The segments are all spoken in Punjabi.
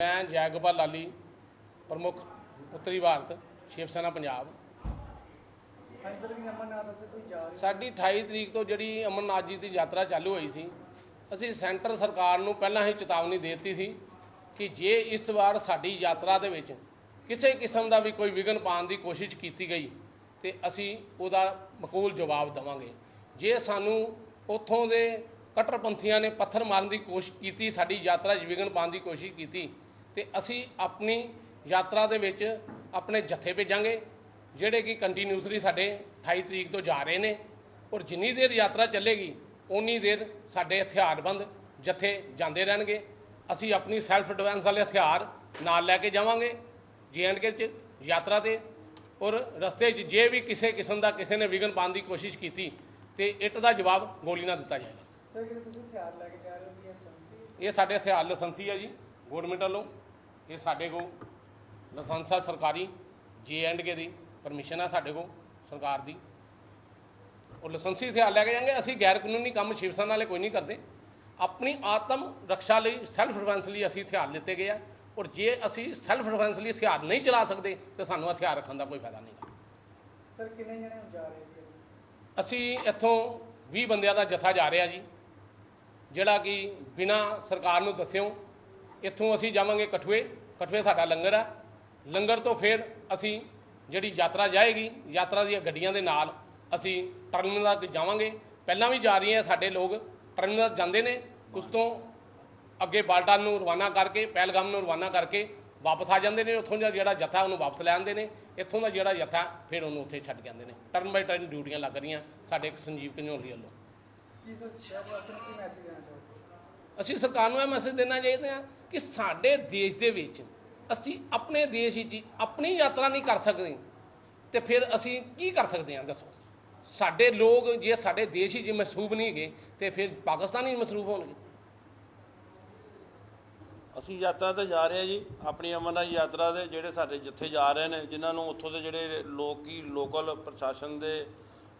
ਮੈਂ ਜੈਗੋਪਾਲ ਲਾਲੀ, ਪ੍ਰਮੁੱਖ ਉੱਤਰੀ ਭਾਰਤ ਸ਼ਿਵ ਸੈਨਾ ਪੰਜਾਬ। ਸਾਡੀ 28 ਤਰੀਕ ਤੋਂ ਜਿਹੜੀ ਅਮਰਨਾਥ ਜੀ ਦੀ ਯਾਤਰਾ ਚਾਲੂ ਹੋਈ ਸੀ, ਅਸੀਂ ਸੈਂਟਰ ਸਰਕਾਰ ਨੂੰ ਪਹਿਲਾਂ ਹੀ ਚੇਤਾਵਨੀ ਦੇ ਦਿੱਤੀ ਸੀ ਕਿ ਜੇ ਇਸ ਵਾਰ ਸਾਡੀ ਯਾਤਰਾ ਦੇ ਵਿੱਚ ਕਿਸੇ ਕਿਸਮ ਦਾ ਵੀ ਕੋਈ ਵਿਘਨ ਪਾਉਣ ਦੀ ਕੋਸ਼ਿਸ਼ ਕੀਤੀ ਗਈ, ਤੇ ਅਸੀਂ ਉਹਦਾ ਮਕੂਲ ਜਵਾਬ ਦੇਵਾਂਗੇ। ਜੇ ਸਾਨੂੰ ਉੱਥੋਂ ਦੇ ਕੱਟੜਪੰਥੀਆਂ ਨੇ ਪੱਥਰ ਮਾਰਨ ਦੀ ਕੋਸ਼ਿਸ਼ ਕੀਤੀ, ਸਾਡੀ ਯਾਤਰਾ 'ਚ ਵਿਘਨ ਪਾਉਣ ਦੀ ਕੋਸ਼ਿਸ਼ ਕੀਤੀ ਤੇ ਅਸੀਂ ਆਪਣੀ ਯਾਤਰਾ ਦੇ ਵਿੱਚ ਆਪਣੇ ਜੱਥੇ ਭੇਜਾਂਗੇ ਜਿਹੜੇ ਕਿ ਕੰਟੀਨਿਊਸਲੀ ਸਾਡੇ 28 ਤਰੀਕ ਤੋਂ ਜਾ ਰਹੇ ਨੇ। ਔਰ ਜਿੰਨੀ ਦੇਰ ਯਾਤਰਾ ਚੱਲੇਗੀ ਉਨੀ ਦੇਰ ਸਾਡੇ ਹਥਿਆਰਬੰਦ ਜੱਥੇ ਜਾਂਦੇ ਰਹਿਣਗੇ। ਅਸੀਂ ਆਪਣੀ ਸੈਲਫ ਡਿਫੈਂਸ ਵਾਲੇ ਹਥਿਆਰ ਨਾਲ ਲੈ ਕੇ ਜਾਵਾਂਗੇ ਜੀਐਂਡਕੇ 'ਚ ਯਾਤਰਾ ਤੇ। ਔਰ ਰਸਤੇ 'ਚ ਜੇ ਵੀ ਕਿਸੇ ਕਿਸਮ ਦਾ ਕਿਸੇ ਨੇ ਵਿਘਨ ਪਾਉਣ ਦੀ ਕੋਸ਼ਿਸ਼ ਕੀਤੀ ਤੇ ਇੱਟ ਦਾ ਜਵਾਬ ਗੋਲੀ ਨਾਲ ਦਿੱਤਾ ਜਾਏਗਾ। ਸਰ ਕਿ ਤੁਸੀਂ ਹਥਿਆਰ ਲੈ ਕੇ ਜਾ ਰਹੇ ਹੋ ਵੀ ਇਹ ਸੰਸੀ? ਇਹ ਸਾਡੇ ਹਥਿਆਰ ਲਾਇਸੈਂਸੀ ਹੈ ਜੀ। ਗਵਰਨਮੈਂਟ ਵੱਲੋਂ ਇਹ ਸਾਡੇ ਕੋਲ ਲਾਇਸੈਂਸ ਸਰਕਾਰੀ ਜੇ ਐਂਡ ਕੇ ਦੀ ਪਰਮਿਸ਼ਨ ਆ ਸਾਡੇ ਕੋਲ ਸਰਕਾਰ ਦੀ। ਉਹ ਲਾਇਸੈਂਸੀ ਹਥਿਆਰ ਲੈ ਕੇ ਜਾਵਾਂਗੇ ਅਸੀਂ ਗੈਰ ਕਾਨੂੰਨੀ ਕੰਮ ਸ਼ਿਵ ਸੈਨਾ ਵਾਲੇ ਕੋਈ ਨਹੀਂ ਕਰਦੇ। ਆਪਣੀ ਆਤਮ ਰੱਖਿਆ ਲਈ ਸੈਲਫ ਡਿਫੈਂਸ ਲਈ ਅਸੀਂ ਹਥਿਆਰ ਲਿੱਤੇ ਗਏ ਆ ਔਰ ਜੇ ਅਸੀਂ ਸੈਲਫ ਡਿਫੈਂਸ ਲਈ ਹਥਿਆਰ ਨਹੀਂ ਚਲਾ ਸਕਦੇ ਤੇ ਸਾਨੂੰ ਹਥਿਆਰ ਰੱਖਣ ਦਾ ਕੋਈ ਫਾਇਦਾ ਨਹੀਂ ਸਰ ਕਿੰਨੇ ਜਣੇ ਜਾ ਰਹੇ ਜੀ ਅਸੀਂ ਇੱਥੋਂ 20 ਬੰਦਿਆਂ ਦਾ ਜਥਾ ਜਾ ਰਿਹਾ ਜੀ ਜਿਹੜਾ ਕਿ ਬਿਨਾ ਸਰਕਾਰ ਨੂੰ ਦੱਸਿਓ ਇੱਥੋਂ ਅਸੀਂ ਜਾਵਾਂਗੇ ਕਠੂਏ। ਕਠੂਏ ਸਾਡਾ ਲੰਗਰ ਆ। ਲੰਗਰ ਤੋਂ ਫਿਰ ਅਸੀਂ ਜਿਹੜੀ ਯਾਤਰਾ ਜਾਏਗੀ ਯਾਤਰਾ ਦੀਆਂ ਗੱਡੀਆਂ ਦੇ ਨਾਲ ਅਸੀਂ ਟਰਮੀਨਲ ਤੱਕ ਜਾਵਾਂਗੇ। ਪਹਿਲਾਂ ਵੀ ਜਾ ਰਹੀਆਂ ਸਾਡੇ ਲੋਕ। ਟਰਮੀਨਲ ਜਾਂਦੇ ਨੇ। ਉਸ ਤੋਂ ਅੱਗੇ ਬਾਲਟਾਨ ਨੂੰ ਰਵਾਨਾ ਕਰਕੇ ਪਹਿਲਗਾਮ ਨੂੰ ਰਵਾਨਾ ਕਰਕੇ ਵਾਪਸ ਆ ਜਾਂਦੇ ਨੇ। ਉੱਥੋਂ ਦਾ ਜਿਹੜਾ ਜਥਾ ਉਹਨੂੰ ਵਾਪਸ ਲੈ ਆਉਂਦੇ ਨੇ। ਇੱਥੋਂ ਦਾ ਜਿਹੜਾ ਜਥਾ ਫਿਰ ਉਹਨੂੰ ਉੱਥੇ ਛੱਡ ਆਉਂਦੇ ਨੇ। ਟਰਨ ਬਾਈ ਟਰਨ ਡਿਊਟੀਆਂ ਲੱਗ ਰਹੀਆਂ ਸਾਡੇ ਇੱਕ ਸੰਜੀਵ ਕਨੋਲੀ ਵੱਲੋਂ। ਅਸੀਂ ਸਰਕਾਰ ਨੂੰ ਇਹ ਮੈਸੇਜ ਦੇਣਾ ਚਾਹੀਦਾ ਕਿ ਸਾਡੇ ਦੇਸ਼ ਦੇ ਵਿੱਚ ਅਸੀਂ ਆਪਣੇ ਦੇਸ਼ ਵਿੱਚ ਆਪਣੀ ਯਾਤਰਾ ਨਹੀਂ ਕਰ ਸਕਦੇ। ਤੇ ਫਿਰ ਅਸੀਂ ਕੀ ਕਰ ਸਕਦੇ ਹਾਂ, ਦੱਸੋ? ਸਾਡੇ ਲੋਕ ਜੇ ਸਾਡੇ ਦੇਸ਼ ਹੀ ਜੇ ਮਸਰੂਫ ਨਹੀਂ ਹੈਗੇ, ਤੇ ਫਿਰ ਪਾਕਿਸਤਾਨੀ ਮਸਰੂਫ ਹੋਣਗੇ। ਅਸੀਂ ਯਾਤਰਾ ਤੇ ਜਾ ਰਹੇ ਹਾਂ ਜੀ, ਆਪਣੀ ਅਮਰਨਾਥ ਯਾਤਰਾ ਦੇ ਜਿਹੜੇ ਸਾਡੇ ਜਿੱਥੇ ਜਾ ਰਹੇ ਨੇ, ਜਿਨ੍ਹਾਂ ਨੂੰ ਉੱਥੋਂ ਦੇ ਜਿਹੜੇ ਲੋਕੀ, ਲੋਕਲ ਪ੍ਰਸ਼ਾਸਨ ਦੇ,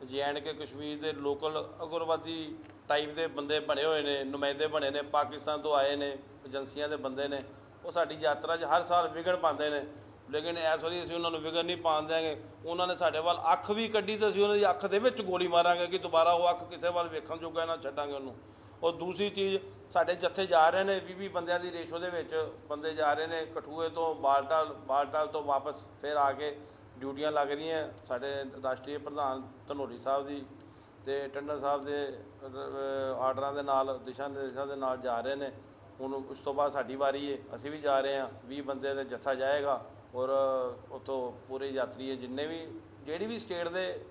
ਜੈਨ ਕੇ ਕਸ਼ਮੀਰ ਦੇ ਲੋਕਲ ਅਗਰਵਾਦੀ ਟਾਈਪ ਦੇ ਬੰਦੇ ਬਣੇ ਹੋਏ ਨੇ, ਨੁਮਾਇੰਦੇ ਬਣੇ ਨੇ, ਪਾਕਿਸਤਾਨ ਤੋਂ ਆਏ ਨੇ, ਏਜੰਸੀਆਂ ਦੇ ਬੰਦੇ ਨੇ, ਉਹ ਸਾਡੀ ਯਾਤਰਾ 'ਚ ਹਰ ਸਾਲ ਵਿਗੜ ਪਾਉਂਦੇ ਨੇ। ਲੇਕਿਨ ਇਸ ਵਾਰੀ ਅਸੀਂ ਉਹਨਾਂ ਨੂੰ ਵਿਗੜ ਨਹੀਂ ਪਾਉਣ ਦਿਆਂਗੇ। ਉਹਨਾਂ ਨੇ ਸਾਡੇ ਵੱਲ ਅੱਖ ਵੀ ਕੱਢੀ ਤਾਂ ਅਸੀਂ ਉਹਨਾਂ ਦੀ ਅੱਖ ਦੇ ਵਿੱਚ ਗੋਲੀ ਮਾਰਾਂਗੇ ਕਿ ਦੁਬਾਰਾ ਉਹ ਅੱਖ ਕਿਸੇ ਵੱਲ ਵੇਖਣ ਜੋਗਾ ਨਾ ਛੱਡਾਂਗੇ ਉਹਨੂੰ। ਔਰ ਦੂਸਰੀ ਚੀਜ਼, ਸਾਡੇ ਜੱਥੇ ਜਾ ਰਹੇ ਨੇ 20 ਬੰਦਿਆਂ ਦੀ ਰੇਸ਼ੋ ਦੇ ਵਿੱਚ। ਬੰਦੇ ਜਾ ਰਹੇ ਨੇ ਕਠੂਏ ਤੋਂ ਬਾਲਟਾਲ ਬਾਲਟਾਲ ਤੋਂ ਵਾਪਸ ਫਿਰ ਆ ਕੇ ਡਿਊਟੀਆਂ ਲੱਗ ਰਹੀਆਂ। ਸਾਡੇ ਰਾਸ਼ਟਰੀ ਪ੍ਰਧਾਨ ਧਨੋਰੀ ਸਾਹਿਬ ਦੀ ਤੇ ਟੰਡਨ ਸਾਹਿਬ ਦੇ ਅਹ, ਆਰਡਰਾਂ ਦੇ ਨਾਲ ਦਿਸ਼ਾ ਨਿਰਦੇਸ਼ਾਂ ਦੇ ਨਾਲ ਜਾ ਰਹੇ ਨੇ। ਹੁਣ ਉਸ ਤੋਂ ਬਾਅਦ ਸਾਡੀ ਵਾਰੀ ਹੈ ਅਸੀਂ ਵੀ ਜਾ ਰਹੇ ਹਾਂ। 20 ਬੰਦੇ ਦਾ ਜੱਥਾ ਜਾਏਗਾ ਔਰ ਉਤੋਂ ਪੂਰੇ ਯਾਤਰੀ ਜਿੰਨੇ ਵੀ ਜਿਹੜੀ ਵੀ ਸਟੇਟ ਦੇ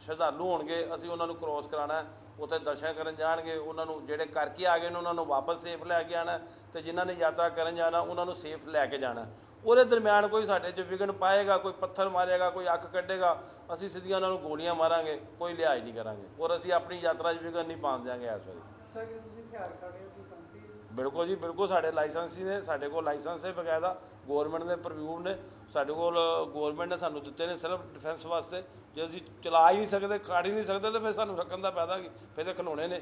ਸ਼ਰਧਾਲੂ ਹੋਣਗੇ, ਅਸੀਂ ਉਹਨਾਂ ਨੂੰ ਕ੍ਰੋਸ ਕਰਾਣਾ ਉੱਥੇ ਦਰਸ਼ਨ ਕਰਨ ਜਾਣਗੇ, ਉਹਨਾਂ ਨੂੰ ਜਿਹੜੇ ਕਰਕੇ ਆ ਗਏ ਨੇ, ਉਹਨਾਂ ਨੂੰ ਵਾਪਸ ਸੇਫ ਲੈ ਕੇ ਆਣਾ ਤੇ ਜਿਨ੍ਹਾਂ ਨੇ ਯਾਤਰਾ ਕਰਨ ਜਾਣਾ, ਉਹਨਾਂ ਨੂੰ ਸੇਫ ਲੈ ਕੇ ਜਾਣਾ ਉਹਦੇ ਦਰਮਿਆਨ ਕੋਈ ਸਾਡੇ 'ਚ ਵਿਗਨ ਪਾਏਗਾ, ਕੋਈ ਪੱਥਰ ਮਾਰੇਗਾ, ਕੋਈ ਅੱਖ ਕੱਢੇਗਾ, ਅਸੀਂ ਸਿੱਧੀਆਂ ਉਹਨਾਂ ਨੂੰ ਗੋਲੀਆਂ ਮਾਰਾਂਗੇ, ਕੋਈ ਲਿਹਾਜ਼ ਨਹੀਂ ਕਰਾਂਗੇ। ਔਰ ਅਸੀਂ ਆਪਣੀ ਯਾਤਰਾ 'ਚ ਵਿਗਨ ਨਹੀਂ ਪਾਉਣ ਦਿਆਂਗੇ ਇਸ ਵਾਰੀ। ਸਰ ਤੁਸੀਂ ਹਥਿਆਰ ਕੱਢ ਹੋ, ਕੀ ਸੰਸੀ? ਬਿਲਕੁਲ ਜੀ, ਬਿਲਕੁਲ ਸਾਡੇ ਲਾਇਸੈਂਸ ਹੀ ਨੇ, ਸਾਡੇ ਕੋਲ ਲਾਇਸੈਂਸ ਹੈ ਬਕਾਇਦਾ ਗਵਰਨਮੈਂਟ ਦੇ ਪ੍ਰਵਿਊ ਨੇ, ਸਾਡੇ ਕੋਲ ਗਵਰਨਮੈਂਟ ਨੇ ਸਾਨੂੰ ਦਿੱਤੇ ਨੇ ਸਿਰਫ ਡਿਫੈਂਸ ਵਾਸਤੇ। ਜੇ ਅਸੀਂ ਚਲਾ ਹੀ ਨਹੀਂ ਸਕਦੇ ਕਾੜ ਹੀ ਨਹੀਂ ਸਕਦੇ, ਤਾਂ ਫਿਰ ਸਾਨੂੰ ਰੱਖਣ ਦਾ ਫਾਇਦਾ ਕੀ? ਫਿਰ ਤਾਂ ਖਲੋਣੇ ਨੇ।